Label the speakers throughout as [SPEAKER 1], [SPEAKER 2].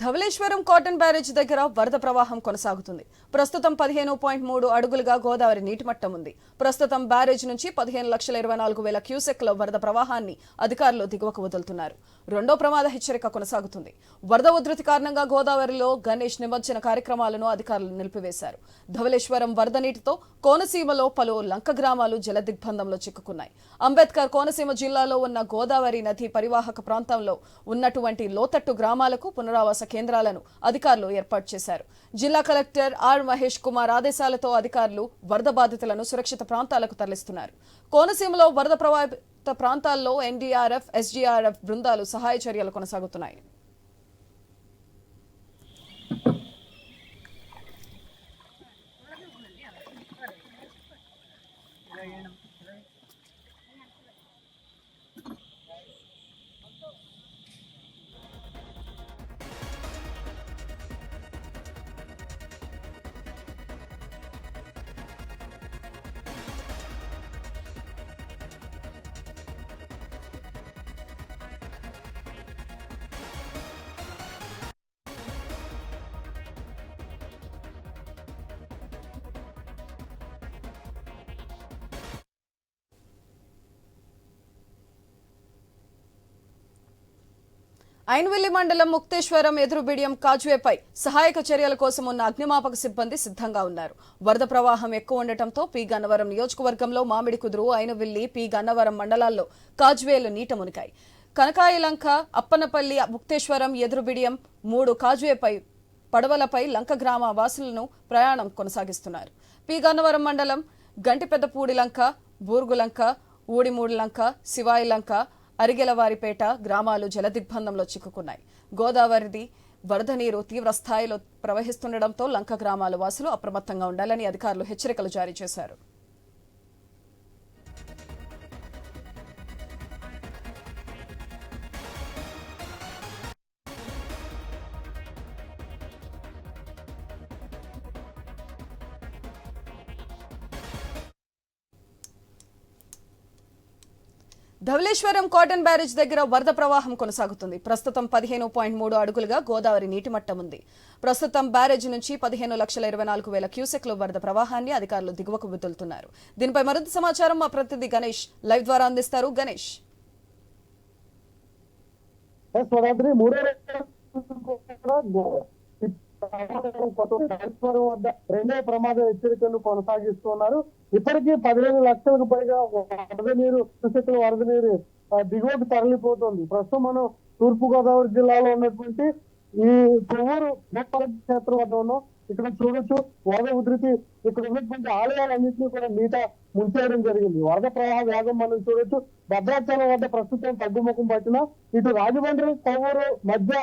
[SPEAKER 1] Dhavaleswaram cotton barrage దగ్గర వరద ప్రవాహం కొనసాగుతుంది. ప్రస్తుతం పదిహేను పాయింట్ మూడు అడుగులుగా గోదావరి నీటి మట్టం ఉంది. ప్రస్తుతం బ్యారేజ్ నుంచి పదిహేను లక్షల ఇరవై నాలుగు వేల క్యూసెక్ల వరద ప్రవాహాన్ని అధికారులు దిగువకు వదులుతున్నారు. రెండో ప్రమాద హెచ్చరిక కొనసాగుతుంది. వరద ఉధృతి కారణంగా గోదావరిలో గణేష్ నిమజ్జన కార్యక్రమాలను అధికారులు నిలిపివేశారు. ధవళేశ్వరం వరద నీటితో కోనసీమలో పలు లంక గ్రామాలు జలదిగ్బంధంలో చిక్కుకున్నాయి. అంబేద్కర్ కోనసీమ జిల్లాలో ఉన్న గోదావరి నది పరివాహక ప్రాంతంలో ఉన్నటువంటి లోతట్టు గ్రామాలకు పునరావాస కేంద్రాలను అధికారులు ఏర్పాటు చేశారు. జిల్లా కలెక్టర్ ఆర్ మహేష్ కుమార్ ఆదేశాలతో అధికారులు వరద బాధితులను సురక్షిత ప్రాంతాలకు తరలిస్తున్నారు. కోనసీమలో వరద ప్రభావిత ప్రాంతాల్లో ఎన్డీఆర్ఎఫ్ ఎస్డీఆర్ఎఫ్ బృందాలు సహాయ చర్యలు కొనసాగుతున్నాయి. ఐన్వెల్లి మండలం ముక్తేశ్వరం ఎదురుబిడియం కాజ్వేపై సహాయక చర్యల కోసం ఉన్న అగ్నిమాపక సిబ్బంది సిద్ధంగా ఉన్నారు. వరద ప్రవాహం ఎక్కువ ఉండటంతో పి గన్నవరం నియోజకవర్గంలో మామిడి కుదురు ఐనవిల్లి పి గన్నవరం మండలాల్లో కాజ్వేలు నీట మునికాయి కనకాయలంక అప్పనపల్లి ముక్తేశ్వరం ఎదురుబిడియం మూడు కాజ్వేపై పడవలపై లంక గ్రామ వాసులను ప్రయాణం కొనసాగిస్తున్నారు. పి గన్నవరం మండలం గంటిపెద్దపూడి లంక బూర్గులంక ఊడిమూడి లంక శివాయి లంక అరిగెలవారిపేట గ్రామాలు జలదిగ్బంధంలో చిక్కుకున్నాయి. గోదావరిది వరద నీరు తీవ్ర స్థాయిలో ప్రవహిస్తుండటంతో లంక గ్రామాల వాసులు అప్రమత్తంగా ఉండాలని అధికారులు హెచ్చరికలు జారీ చేశారు. ధవళేశ్వరం కాటన్ బ్యారేజ్ దగ్గర వరద ప్రవాహం కొనసాగుతుంది. ప్రస్తుతం పదిహేను పాయింట్ మూడు అడుగులుగా గోదావరి నీటి మట్టం ఉంది ప్రస్తుతం బ్యారేజ్ నుంచి పదిహేను లక్షల ఇరవై నాలుగు వేల క్యూసెక్ల వరద ప్రవాహాన్ని అధికారులు దిగువకు వదులుతున్నారు దీనిపై మరింత సమాచారం మా ప్రతినిధి గణేష్ లైవ్ ద్వారా అందిస్తారు. గణేష్.
[SPEAKER 2] మూడో ట్రాన్స్ఫర్ వద్ద ప్రమాద హెచ్చరికలు కొనసాగిస్తున్నారు. ఇప్పటికీ పదిహేను లక్షలకు పైగా వరద నీరు సుశక్తుల వరద నీరు దిగువకు తరలిపోతుంది. ప్రస్తుతం మనం తూర్పు గోదావరి జిల్లాలో ఉన్నటువంటి ఈ కొవ్వూరు క్షేత్రం వద్ద ఉన్నాం. ఇక్కడ చూడొచ్చు వరద ఉధృతి ఇక్కడ ఉన్నటువంటి ఆలయాలన్నింటినీ కూడా నీట ముంచేయడం జరిగింది. వరద ప్రవాహ వేగం మనం చూడొచ్చు. భద్రాచలం వద్ద ప్రస్తుతం తగ్గుముఖం పట్టిన ఇటు రాజమండ్రి కొవ్వూరు మధ్య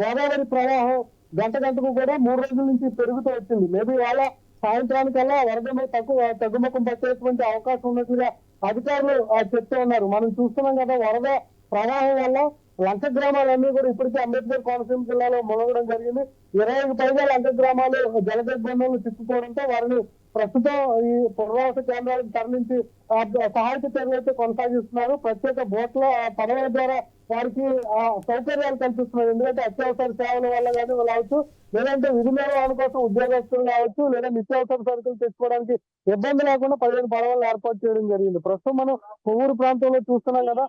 [SPEAKER 2] గోదావరి ప్రవాహం గంట గంటకు కూడా మూడు రోజుల నుంచి పెరుగుతూ వచ్చింది. మేబీ వాళ్ళ సాయంత్రానికల్లా వరద తక్కువ తగ్గుముఖం పట్టేటువంటి అవకాశం ఉన్నట్టుగా అధికారులు ఆ, చెప్తూ ఉన్నారు. మనం చూస్తున్నాం కదా వరద ప్రవాహం వల్ల లంక గ్రామాలన్నీ కూడా ఇప్పటికే అంబేద్కర్ కోనసీమ జిల్లాలో మొదలవడం జరిగింది. ఇరవైకి పైగా లంక గ్రామాలు జలదిగ్బంధంలో చిక్కుకోవడంతో వారిని ప్రస్తుతం ఈ పునరావాస కేంద్రాలకు తరలించి సహాయక చర్యలు అయితే కొనసాగిస్తున్నారు. ప్రత్యేక బోట్ల పడవల ద్వారా వారికి ఆ సౌకర్యాలు కల్పిస్తున్నారు. ఎందుకంటే అత్యవసర సేవల వల్ల కానీ కావచ్చు లేదంటే విధి నిర్వహణ కోసం ఉద్యోగస్తులు కావచ్చు లేదా నిత్యావసర సరుకులు తెచ్చుకోవడానికి ఇబ్బంది లేకుండా పదిహేను పడవలను ఏర్పాటు చేయడం జరిగింది. ప్రస్తుతం మనం కొవ్వూరు ప్రాంతంలో చూస్తున్నాం కదా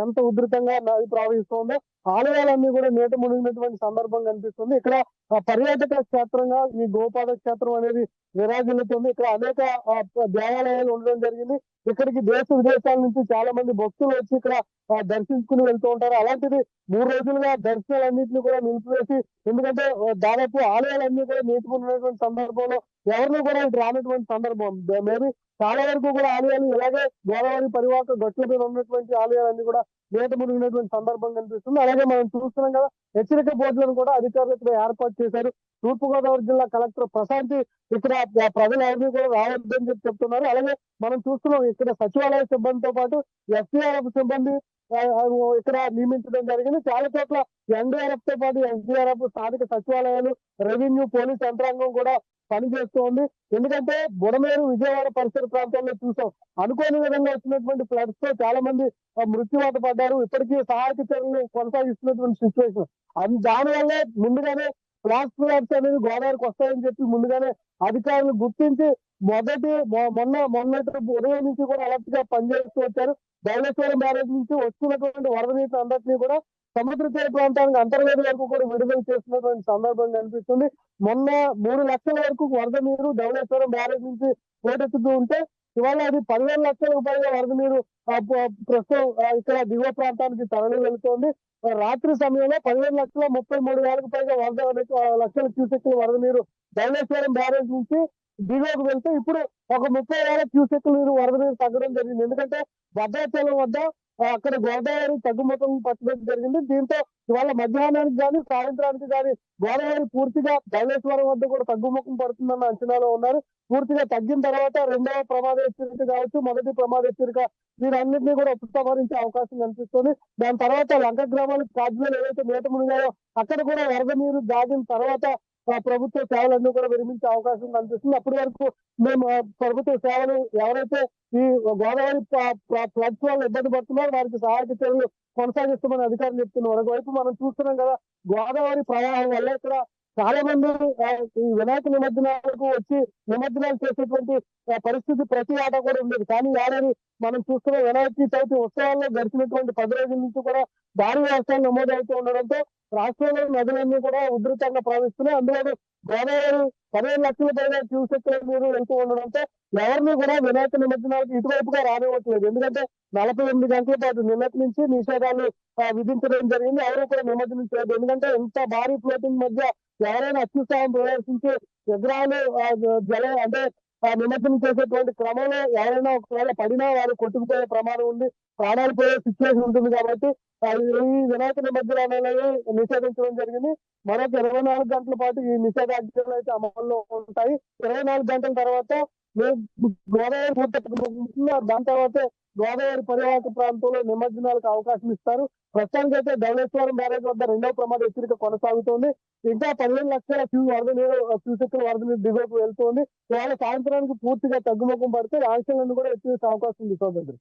[SPEAKER 2] ఎంత ఉధృతంగా నది ప్రవహిస్తుందో ఆలయాలన్నీ కూడా నీట మునిగినటువంటి సందర్భం కనిపిస్తుంది. ఇక్కడ పర్యాటక క్షేత్రంగా ఈ గోపాద క్షేత్రం అనేది విరాజిల్లుతుంది. ఇక్కడ అనేక దేవాలయాలు ఉండడం జరిగింది. ఇక్కడికి దేశ విదేశాల నుంచి చాలా మంది భక్తులు వచ్చి ఇక్కడ దర్శించుకుని వెళ్తూ ఉంటారు. అలాంటిది మూడు రోజులుగా దర్శనాలన్నింటినీ కూడా నిలిపివేసి ఎందుకంటే దాదాపు ఆలయాలన్నీ కూడా నీటి నీటుకున్నటువంటి సందర్భంలో ఎవరిని కూడా ఇటు రానటువంటి సందర్భం. మేబీ చాలా వరకు కూడా ఆలయాలు అలాగే గోదావరి పరివాహక గట్ల మీద ఉన్నటువంటి ఆలయాలన్నీ కూడా నీట మునిగినటువంటి సందర్భం కనిపిస్తుంది. అలాగే మనం చూస్తున్నాం కదా హెచ్చరిక బోర్డులను కూడా అధికారులు ఇక్కడ ఏర్పాటు చేశారు. తూర్పు గోదావరి జిల్లా కలెక్టర్ ప్రశాంతి ఇక్కడ ఆ కూడా రావద్దని చెప్పి చెప్తున్నారు. అలాగే మనం చూస్తున్నాం ఇక్కడ సచివాలయ సిబ్బందితో పాటు ఎస్పీఆర్ఎఫ్ సిబ్బంది ఇక్కడ నియమించడం జరిగింది. చాలా చోట్ల ఎన్డీఆర్ఎఫ్తో పాటు ఎన్డీఆర్ఎఫ్ స్థానిక సచివాలయాలు రెవెన్యూ పోలీస్ యంత్రాంగం కూడా పనిచేస్తోంది ఎందుకంటే బుడమేరు విజయవాడ పరిసర ప్రాంతాల్లో చూసాం. అనుకోని విధంగా వచ్చినటువంటి ఫ్లడ్స్తో చాలా మంది మృత్యువాత పడ్డారు. ఇప్పటికీ సహాయక చర్యలు కొనసాగిస్తున్నటువంటి సిచ్యువేషన్. దానివల్ల ముందుగానే ఫ్లాష్ ఫ్లడ్స్ అనేది గోదావరికి వస్తాయని చెప్పి ముందుగానే అధికారులు గుర్తించి మొదటి మొన్న మొన్నటి ఉదయం నుంచి కూడా అలర్ట్గా పనిచేస్తూ వచ్చారు. ధవళేశ్వరం బ్యారేజ్ నుంచి వస్తున్నటువంటి వరద నీటిని అందరినీ కూడా సముద్ర తీర ప్రాంతానికి అంతర్గత వరకు కూడా విడుదల చేస్తున్నటువంటి సందర్భం కనిపిస్తుంది. మొన్న మూడు లక్షల వరకు వరద నీరు ధవళేశ్వరం బ్యారేజ్ నుంచి పోటెత్తుతూ ఉంటే ఇవాళ అది పదివేల లక్షలకు పైగా వరద నీరు ప్రస్తుతం ఇక్కడ దిగువ ప్రాంతానికి తరలి వెళుతోంది రాత్రి సమయంలో పదివేల లక్షల ముప్పై మూడు వేలకు పైగా వరద లక్షల క్యూసెక్ల వరద నీరు ధవళేశ్వరం బ్యారేజ్ నుంచి దిగువకు వెళ్తే ఇప్పుడు ఒక ముప్పై వేల క్యూసెక్ల నీరు వరద నీరు తగ్గడం జరిగింది. ఎందుకంటే భద్రాచలం వద్ద అక్కడ గోదావరి తగ్గుముఖం పట్టడం జరిగింది. దీంతో ఇవాళ మధ్యాహ్నానికి కానీ సాయంత్రానికి కానీ గోదావరి పూర్తిగా ధవళేశ్వరం వద్ద కూడా తగ్గుముఖం పడుతుందన్న అంచనాలో ఉన్నారు. పూర్తిగా తగ్గిన తర్వాత రెండవ ప్రమాద హెచ్చరిక కావచ్చు మొదటి ప్రమాద హెచ్చరిక వీరన్నింటినీ కూడా ఉపసంహరించే అవకాశం కనిపిస్తుంది. దాని తర్వాత లంక గ్రామాలకు కాజ్వేలు ఏవైతే నీట మునిగాయో అక్కడ కూడా వరద నీరు దాగిన తర్వాత ప్రభుత్వ సేవలన్నీ కూడా విరమించే అవకాశం కనిపిస్తుంది అప్పటి వరకు మేము ప్రభుత్వ సేవలు ఎవరైతే ఈ గోదావరి ఫ్లడ్స్ వల్ల ఇబ్బంది పడుతున్నారో వారికి సహాయక చర్యలు కొనసాగిస్తామని అధికారులు చెప్తున్నారు. ఒకవైపు మనం చూస్తున్నాం కదా గోదావరి ప్రవాహం వల్ల ఇక్కడ చాలా మంది ఈ వినాయక నిమజ్జనాలకు వచ్చి నిమజ్జనాలు చేసేటువంటి పరిస్థితి ప్రతి ఆట కూడా ఉండేది. కానీ ఏడాది మనం చూస్తున్న వినాయక చవితి ఉత్సవాల్లో గడిచినటువంటి పది రోజుల నుంచి కూడా భారీ వ్యవస్థలు నమోదవుతూ ఉండడంతో రాష్ట్రంలో నదులన్నీ కూడా ఉధృతంగా ప్రవహిస్తున్నాయి. అందులో గోదావరి పదిహేను లక్షల పైగా క్యూసెక్ల నీరు వెళ్తూ ఉండడంతో ఎవరిని కూడా వినాయక నిమజ్జనాలకు ఇటువైపుగా రానివ్వట్లేదు. ఎందుకంటే నలభై ఎనిమిది గంటల పాటు నిన్నటి నుంచి నిషేధాలు విధించడం జరిగింది. ఎవరు కూడా నిమజ్జనం చేయదు ఎందుకంటే ఇంత భారీ ఫ్లోటింగ్ మధ్య ఎవరైనా అత్యుత్సాహం ప్రదర్శించి విగ్రహాలు జల అంటే నిమజ్జనం చేసేటువంటి క్రమంలో ఎవరైనా ఒకవేళ పడినా వారు కొట్టుకుపోయే ప్రమాదం ఉంది ప్రాణాలు పోయే సిచ్యువేషన్ ఉంటుంది కాబట్టి ఈ వినాయక నిమజ్జనాలు అనేవి నిషేధించడం జరిగింది. మరొక ఇరవై నాలుగు గంటల పాటు ఈ నిషేధాజ్ఞలు అయితే అమల్లో ఉంటాయి. ఇరవై నాలుగు గంటల తర్వాత గోదావరి పూర్తి దాని తర్వాత గోదావరి పరివాహక ప్రాంతంలో నిమజ్జనాలకు అవకాశం ఇస్తారు. ప్రస్తుతానికి అయితే ధవళేశ్వరం బ్యారేజ్ వద్ద రెండవ ప్రమాద హెచ్చరిక కొనసాగుతోంది. ఇంకా పన్నెండు లక్షల క్యూ వరద నీరు క్యూసెక్కుల వరద నీరు దిగువకు వెళ్తోంది. ఇవాళ సాయంత్రానికి పూర్తిగా తగ్గుముఖం పడితే ఆంక్షలను కూడా ఎత్తివేసే అవకాశం ఉంది సోదరుడు.